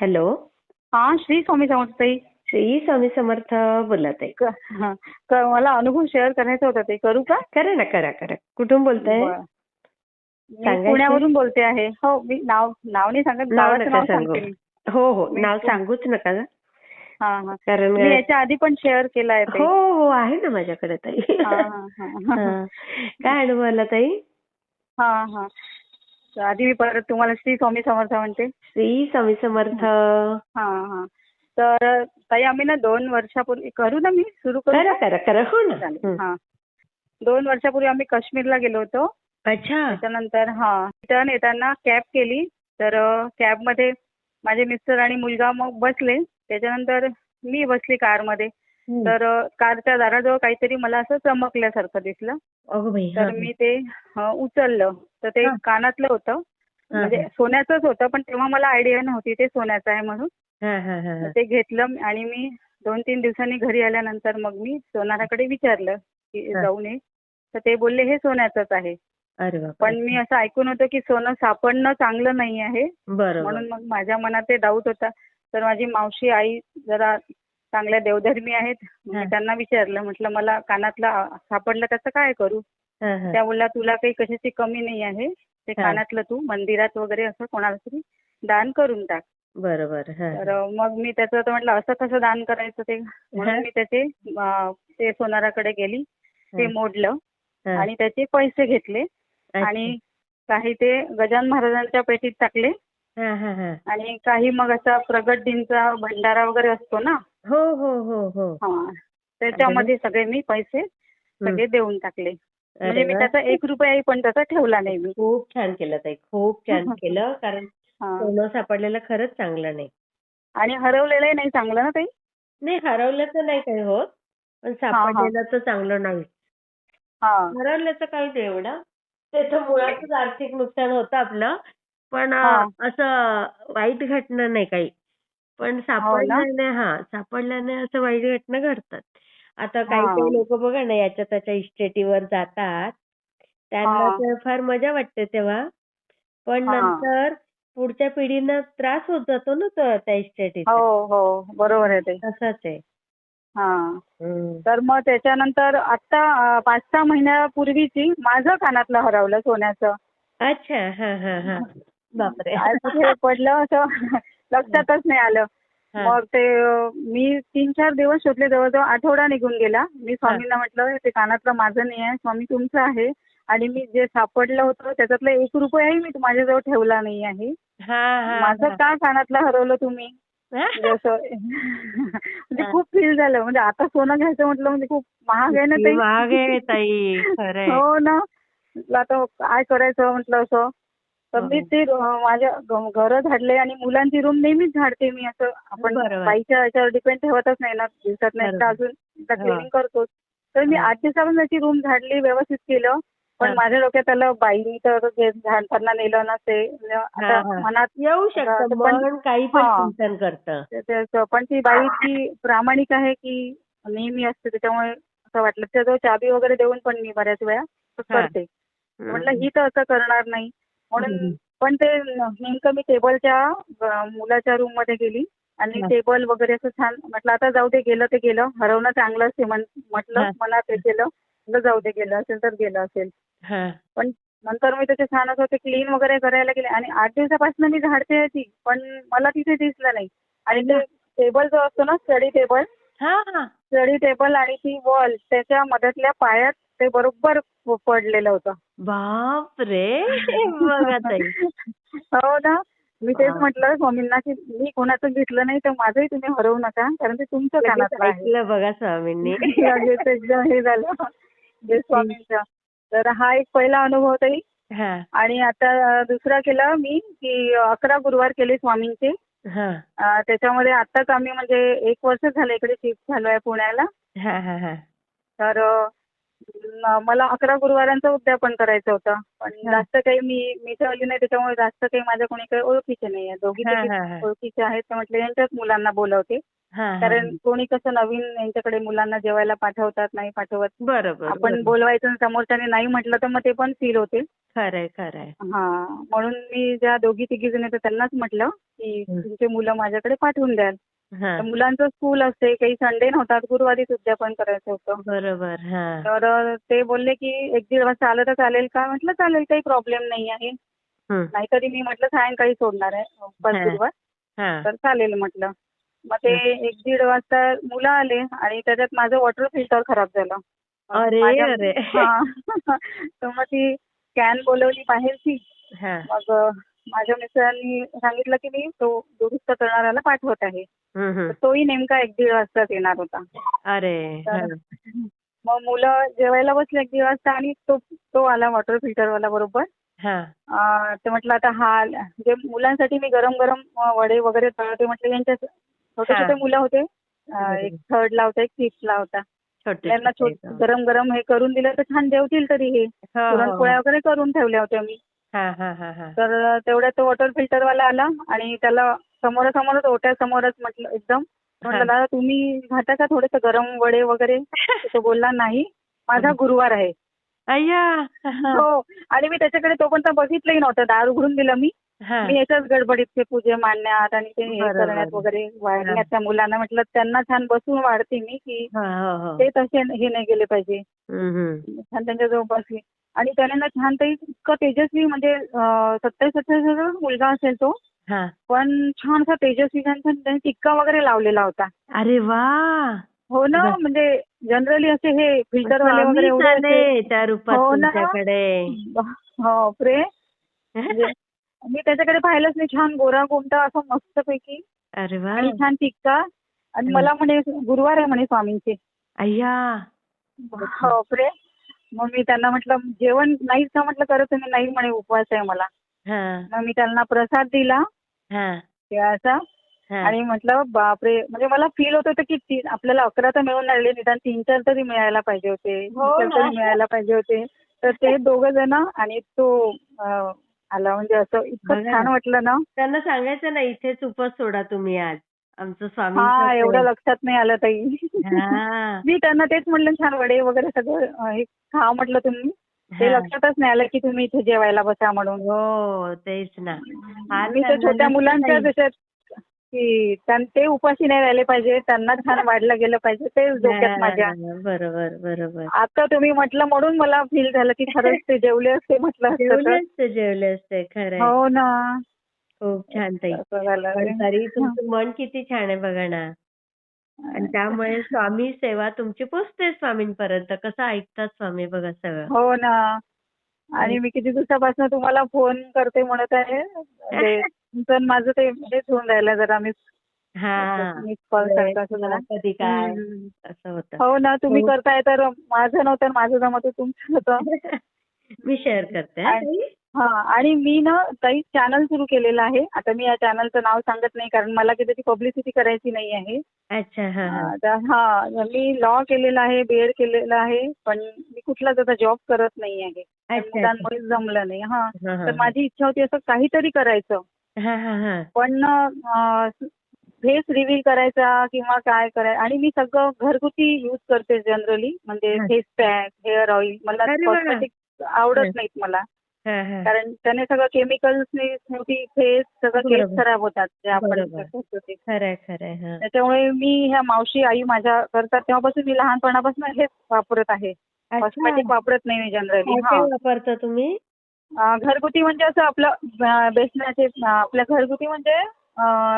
Hello. हा श्री स्वामी समर्थ ताई. श्री स्वामी समर्थ बोलत आहे. क- हा. क- मला अनुभव शेअर करायचा होता ते. करू का? करा ना करा करा. कुठून बोलताय? बरं. मी सांगायचं? पुण्यावरून बोलते आहे. हो मी नाव नाव नाही सांगत नाव गावाचं नका नाव सांगू. सांगते मी. हो हो नाव सांगूच नका ना. हा हा. कारण मी याच्या आधी पण शेअर केला आहे ते. हो हो आहे ना माझ्याकडे ताई. हा, हा, हा. हा. काय अनुभव आला ताई? हा हा. आधी मी परत तुम्हाला श्री स्वामी समर्थ म्हणते. श्री स्वामी समर्थ. हा हा. तर ताई आम्ही ना दोन वर्षापूर्वी करू ना मी? सुरू करू? करा? करा हो ना. हं. दोन वर्षापूर्वी आम्ही काश्मीरला गेलो होतो. अच्छा. त्याच्यानंतर हा. रिटर्न येताना कॅब केली. तर कॅबमध्ये माझे मिस्टर आणि मुलगा मग बसले. त्याच्यानंतर मी बसली कारमध्ये. तर कारच्या दाराजवळ काहीतरी मला असं चमकल्यासारखं दिसलं. तर. मी ते उचललं. तर ते. कानातलं होतं. म्हणजे सोन्याचंच होतं पण तेव्हा मला आयडिया नव्हती ते सोन्याचं आहे म्हणून. ते घेतलं आणि मी दोन तीन दिवसांनी घरी आल्यानंतर मग मी सोनाराकडे विचारलं की. जाऊन ये तर ते बोलले हे सोन्याचंच आहे. पण मी असं ऐकून होतं की सोनं सापडणं चांगलं नाही आहे. म्हणून मग माझ्या मनात ते डाऊट होता. तर माझी मावशी आई जरा चांगल्या देवधर्मी आहेत मी. त्यांना विचारलं म्हटलं मला कानातलं सापडलं त्याचं काय करू. त्या बोलल्या तुला काही कशाची कमी नाही आहे ते. कानातलं तू मंदिरात वगैरे असं कोणाला तरी दान करून टाक बरोबर हा, तर. मग मी त्याचं म्हटलं असं कसं दान करायचं ते म्हणून. मी त्याचे ते सोनाराकडे गेली ते. मोडलं. आणि त्याचे पैसे घेतले. आणि काही ते गजानन महाराजांच्या पेटीत टाकले. आणि काही मग असा प्रगट दिनचा भंडारा वगैरे असतो ना हो हो हो हो. हा. त्याच्यामध्ये सगळे मी पैसे सगळे देऊन टाकले. म्हणजे अरे मी वा. त्याचा एक रुपयाही पण त्याचा ठेवला नाही मी. खूप छान केलं ताई खूप छान केलं कारण हा. सोनं सापडलेलं खरंच चांगलं नाही. आणि हरवलेलंही नाही चांगलं ना ते नाही हरवल्याचं नाही काही होत पण सापडलेलं तर चांगलं नाही. हा. हरवल्याचं काही नाही एवढं. त्याचं मुळातच आर्थिक नुकसान होतं आपलं पण हा. अं, असं वाईट घटना नाही काही. पण सापडल्याने हा सापडल्याने असं वाईट घटना घडतात. आता काही हा. काही लोक बघा ना याच्या त्याच्या इस्टेटीवर जातात. त्यांना हा. तर फार मजा वाटते तेव्हा. पण हा. नंतर पुढच्या पिढींना त्रास होत जातो ना तो- त्या इस्टेटीचा हो हो बरोबर आहे ते. तसंच आहे. हा. हम्म. तर मग त्याच्यानंतर आता अं, पाच सहा महिन्यापूर्वीची माझं कानातलं हरवलं सोन्याचं. अच्छा. हा हा हा. बापरे. कुठे पडलं असं? लक्षातच नाही आलं. मग ते मी तीन चार दिवस शोधले जवळजवळ आठवडा निघून गेला. मी स्वामींना म्हटलं ते कानातलं माझं नाही आहे स्वामी तुमचं आहे. आणि मी जे सापडलं होतं त्याच्यातलं एक रुपयाही मी माझ्याजवळ ठेवला नाही आहे. माझं. का कानातलं हरवलं तुम्ही? म्हणजे. खूप फील झालं. म्हणजे आता सोनं घ्यायचं म्हटलं म्हणजे खूप महाग आहे ना ते ताई? हो ना. आता काय करायचं म्हटलं असं? तर मी. ते माझ्या घरं झाडले आणि मुलांची रूम नेहमीच झाडते मी असं आपण. बाईच्या याच्यावर डिपेंड ठेवतच नाही ना दिवसात नाही बरोबर. अजून. क्लिनिंग करतोच तर मी. आठ दिवसापासून त्याची रूम झाडली व्यवस्थित केलं पण. माझ्या डोक्यात आलं बाईनी तर झाडताना नेलं ना ते आता हा. मनात येऊ शकतं काही पण करतं. पण ती बाई ती प्रामाणिक आहे की नेहमी असते त्याच्यामुळे असं वाटलं त्याजवळ चाबी वगैरे देऊन पण मी बऱ्याच वेळा. करते म्हटलं ही तर असं करणार नाही म्हणून. पण ते नेमकं मी टेबलच्या मुलाच्या रूममध्ये गेली आणि. टेबल वगैरे असं छान म्हटलं आता जाऊ दे गेलं ते गेलं हरवणं चांगलं असते म्हटलं. मनात हे केलं जाऊ दे गेलं असेल तर गेलं असेल. पण नंतर मी त्याचे छान असं ते क्लीन वगैरे करायला गेले आणि आठ दिवसापासून मी झाडते ती पण मला तिथे दिसलं नाही आणि ते टेबल जो असतो ना स्टडी टेबल. स्टडी टेबल आणि ती वॉल त्याच्या मधातल्या पायात ते बरोबर पडलेलं होतं. बापरे! बघा ताई. हो ना? मी तेच. म्हटलं स्वामींना की मी कोणाचं घेतलं नाही तर माझंही तुम्ही हरवू नका कारण ते तुमचं आहे. ऐकलं बघा स्वामींनी. लगेच एकदम हे झालं. जे स्वामींचं. तर हा एक पहिला अनुभव ताई. हा. आणि आता दुसरा केला मी की अकरा गुरुवार केले स्वामींचे. हा. अं, त्याच्यामध्ये आताच आम्ही म्हणजे एक वर्ष झालं इकडे शिफ्ट झालो आहे पुण्याला. हा हा हा. तर अं, मला अकरा गुरुवारांचं उद्यापन करायचं होतं पण. जास्त काही मी मी ठेवली नाही त्याच्यामुळे जास्त काही माझ्या कोणी काही ओळखीचे नाही आहे दोघी. ओळखीचे आहेत तर म्हटलं यांच्याच मुलांना बोलवते. कारण कोणी कसं नवीन यांच्याकडे मुलांना जेवायला पाठवतात नाही पाठवत बरोबर आपण. बोलवायचं समोरच्याने नाही म्हटलं तर मग ते पण फील होते खरंय खरंय हा म्हणून मी ज्या दोघी तिघी जणी त्यांनाच म्हटलं की. तुमचे मुलं माझ्याकडे पाठवून द्याल मुलांचं स्कूल असते काही संडे नव्हता गुरुवारीच उद्यापन करायचं होतं. बरोबर तर ते बोलले की एक दीड वाजता आलं तर चालेल का? म्हटलं चालेल काही प्रॉब्लेम नाही आहे. हं. नाहीतरी मी म्हटलं सायंकाळी सोडणार आहे पाच. गुरुवार. तर चालेल म्हटलं. मग ते एक दीड वाजता मुलं आले आणि त्याच्यात माझं वॉटर फिल्टर खराब झालं. अरे, अरे. तर मग ती कॅन बोलवली बाहेरची. मग माझ्या मिस्टरांनी सांगितलं की मी तो दुरुस्त करणाऱ्याला पाठवत आहे. तोही नेमका एक दीड वाजताच येणार होता. अरे हा. मग मुलं जेवायला बसले एक दीड वाजता आणि तो तो आला वॉटर फिल्टरवाला बरोबर. हा. अं, तर म्हटलं आता हा जे मुलांसाठी मी गरम गरम वडे वगैरे तळते म्हटलं यांच्या छोटे हा. छोटे मुलं होते. एक थर्डला होता एक फिफ्थला होता. छोटे त्यांना गरम गरम हे करून दिलं तर छान जेवतील तरी हे. हो, हो, पुरणपोळ्या वगैरे करून ठेवल्या होत्या मी. हा हा हा हा. तर तेवढ्यात तो वॉटर फिल्टरवाला आला आणि त्याला समोरासमोरच ओट्यासमोरच म्हटलं एकदम म्हटलं. दादा तुम्ही खाता का थोडेसे गरम वडे वगैरे तो बोलला नाही माझा गुरुवार आहे अय्या हा. आणि मी त्याच्याकडे तोपर्यंत बघितलंही नव्हतं दार उघडून दिलं मी. मी याच्याच गडबडीत ते पूजे मांडण्यात आणि ते हे. करण्यात वगैरे वाढण्यात त्या मुलांना म्हटलं त्यांना छान बसून वाढते मी की हो, हो. ते तसे हे नाही गेले पाहिजे. छान त्यांच्याजवळ बसली आणि त्याने ना छान ते इतकं तेजस्वी म्हणजे सत्तावीस अठ्ठावीस मुलगा असेल तो हा. पण छान असा तेजस्वी त्याने टिक्का वगैरे लावलेला होता. अरे वा! हो ना. म्हणजे जनरली असे हे फिल्टरवाले वगैरे स्वामीच एवढे आले त्या रूपात हो ना. तुमच्याकडे. हो प्रे म्हणजे मी त्याच्याकडे पाहिलंच नाही छान गोरा गोमटा असं मस्तपैकी. अरे वा. आणि छान टिक्का आणि. मला म्हणे गुरुवार आहे म्हणे स्वामींचे. अय्या. हो प्रे मग मी त्यांना म्हटलं जेवण नाहीच का म्हटलं करत तुम्ही नाही म्हणे उपवास आहे मला. मग मी त्यांना प्रसाद दिला. हा. हा. आणि म्हटलं बापरे. म्हणजे मला फील होत होतं की आपल्याला अकरा तर मिळून राहिले निदान तीन चार तरी मिळायला पाहिजे होते. हो तीन चार ना. तरी मिळायला पाहिजे होते. तर ते दोघ जण आणि तो अं, आला. म्हणजे असं इतकं छान ना. वाटलं ना. त्यांना सांगायचं ना इथेच उपवास सोडा तुम्ही आज. आमचं स्वामी हा एवढं लक्षात नाही आलं ताई. हा. मी त्यांना तेच म्हटलं छान वडे वगैरे सगळं हे खा म्हटलं तुम्ही. ते. लक्षातच नाही आलं की तुम्ही इथे जेवायला बसा म्हणून. हो तेच ना. तर त्यांना छोट्या मुलांच्या. त्याच्यात की त्यां- ते उपाशी नाही राहिले पाहिजे त्यांना छान वाढलं गेलं पाहिजे ते डोक्यात माझ्या. बरोबर बरोबर. आता तुम्ही म्हटलं म्हणून मला फील झालं की खरंच ते जेवले असते म्हटलं असतं जेवले. असते जेवले असते खरंय. हो ना. खूप छान ताई. तुमचं मन किती छान आहे बघा ना. आणि त्यामुळे स्वामी सेवा तुमची पोचते स्वामींपर्यंत. कसं ऐकतात स्वामी बघा सगळं. हो ना. आणि मी किती दिवसापासून तुम्हाला फोन करते म्हणत आहे. म्हणजे तुमचं आणि माझं ते हेच होऊन राहिलं जरा मिस हा. मिस कॉल सारखं असं जरा. कधी काय हम्म. असं होतं. हो ना तुम्ही हो. करताय तर माझं नव्हतं आणि माझं जमत होतं, तुमचं होतं मी शेअर करते हा, आणि- ताई. हा आणि मी ना काही चॅनल सुरू केलेलं आहे. आता मी या चॅनलचं नाव सांगत नाही कारण मला किती पब्लिसिटी करायची नाही आहे. अच्छा हा हा. हा मी लॉ केलेला आहे बीएड केलेलं आहे पण मी कुठलाच आता जॉब करत नाही आहे. अच्छा, अच्छा. मुलांमुळे जमलं नाही हा. हा, हा. तर माझी इच्छा होती असं काहीतरी करायचं. हा हा हा. पण फेस रिव्हील करायचा किंवा काय करायचं आणि मी सगळं घरगुती यूज करते जनरली म्हणजे हा. फेस पॅक हेअर ऑइल मला अरे वा. कॉस्मेटिक. आवडत नाहीत मला. कारण त्याने सगळं केमिकल्सने शेवटी फेस सगळं केस. खराब होतात जे आपण. करतो ते. त्याच्यामुळे मी ह्या मावशी आई माझ्या करतात तेव्हापासून मी लहानपणापासून हेच वापरत आहे. कॉस्मेटिक वापरत नाही मी जनरली काय वापरता तुम्ही घरगुती म्हणजे असं आपलं बेसनाचे आपल्या घरगुती म्हणजे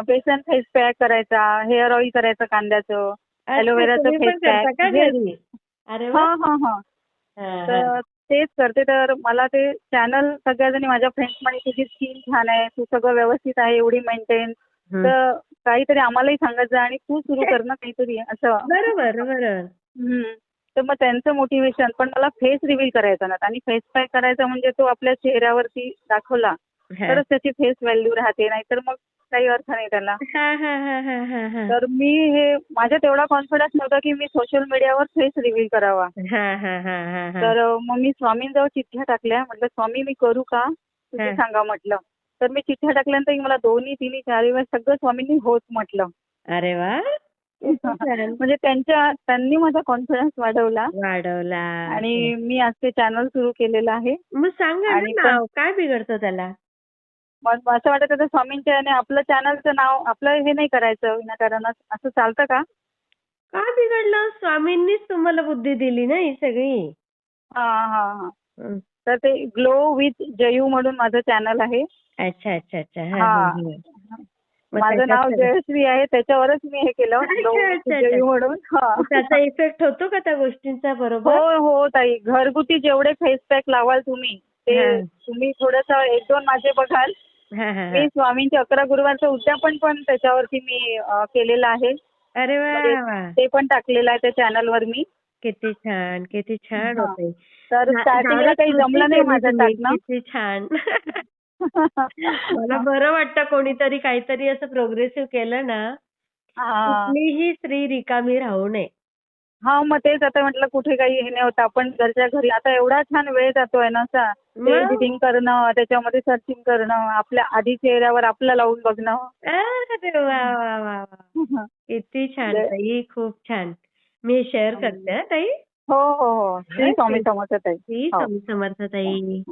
बेसन फेस पॅक करायचा हेअर ऑइल करायचं कांद्याचं ॲलोवेराचं तुम्ही पण face pack. करता का हे- घरी अरे हा हा हा हा, हा. तर तेच करते. तर मला ते चॅनल सगळ्याजणी माझ्या फ्रेंड्स म्हणे तुझी स्किन छान आहे तू सगळं व्यवस्थित आहे एवढी मेंटेन. तर काहीतरी आम्हालाही सांगत जा आणि तू सुरू कर ना काहीतरी असं. बरोबर बरोबर. हम्म. तर मग त्यांचं मोटिवेशन पण मला फेस रिव्हील करायचा ना. आणि फेस पॅक करायचा म्हणजे तो आपल्या चेहऱ्यावरती दाखवला. तरच त्याची फेस व्हॅल्यू राहते. नाहीतर मग काही अर्थ नाही त्याला. हा, हा, हा, हा, हा, हा. तर मी हे माझ्यात एवढा कॉन्फिडन्स नव्हता की मी सोशल मीडियावर फेस रिव्हील करावा. हा, हा, हा, हा, हा. तर मग मी स्वामींजवळ चिठ्ठ्या टाकल्या. म्हटलं स्वामी मी करू का? तुम्ही. सांगा म्हटलं. तर मी चिठ्ठ्या टाकल्यानंतर मला दोन्ही तिन्ही चारही वेळेस सगळं स्वामींनी होत म्हटलं. अरे वा. म्हणजे त्यांच्या त्यांनी माझा कॉन्फिडन्स वाढवला. वाढवला. आणि मी आज ते चॅनल सुरू केलेलं आहे. मग सांगा आणि काय बिघडतं त्याला? मग असं वाटत होतं स्वामींच्या याने आपलं चॅनलचं नाव आपलं हे नाही करायचं विनाकारण असं चालतं का काय बिघडलं स्वामींनीच तुम्हाला बुद्धी दिली ना ही सगळी हा हा हा हं. तर ते ग्लो विथ जयू म्हणून माझं चॅनल आहे अच्छा अच्छा अच्छा हा, हा. हा, हा. मग माझं त्याच्यात नाव सगळं- जयश्री आहे त्याच्यावरच मी हे केलं अच्छा, ग्लो अच्छा, विथ अच्छा. जयू म्हणून हा त्याचा इफेक्ट होतो का त्या गोष्टींचा बरोबर हो हो ताई घरगुती जेवढे फेस पॅक लावाल तुम्ही ते हा. तुम्ही थोडस एक दोन माझे बघाल. मी स्वामींचे अकरा गुरुवारचं उद्यापन पण त्याच्यावरती मी केलेलं आहे. अरे वा म्हणजे वा. ते पण टाकलेलं आहे त्या चॅनलवर मी. किती छान किती छान. होते. तर स्टार्टिंगला काही जमलं नाही माझं. टाकणं. किती छान. मला बरं वाटतं कोणीतरी काहीतरी असं प्रोग्रेसिव्ह केलं ना. हा. कुठलीही स्त्री रिकामी राहू नये. हा मग तेच आता म्हटलं कुठे काही हे नाही होत. आपण घरच्या घरी आता एवढा छान वेळ जातोय ना असा. ते? एडिटिंग करणं त्याच्यामध्ये सर्चिंग करणं आपल्या आधी चेहऱ्यावर आपलं लावून बघणं. अरे वा वा वा वा. किती छान ताई खूप छान. मी शेअर करते हं, ताई. हो हो हो. श्री स्वामी समर्थ ताई. श्री हो. स्वामी समर्थ ताई.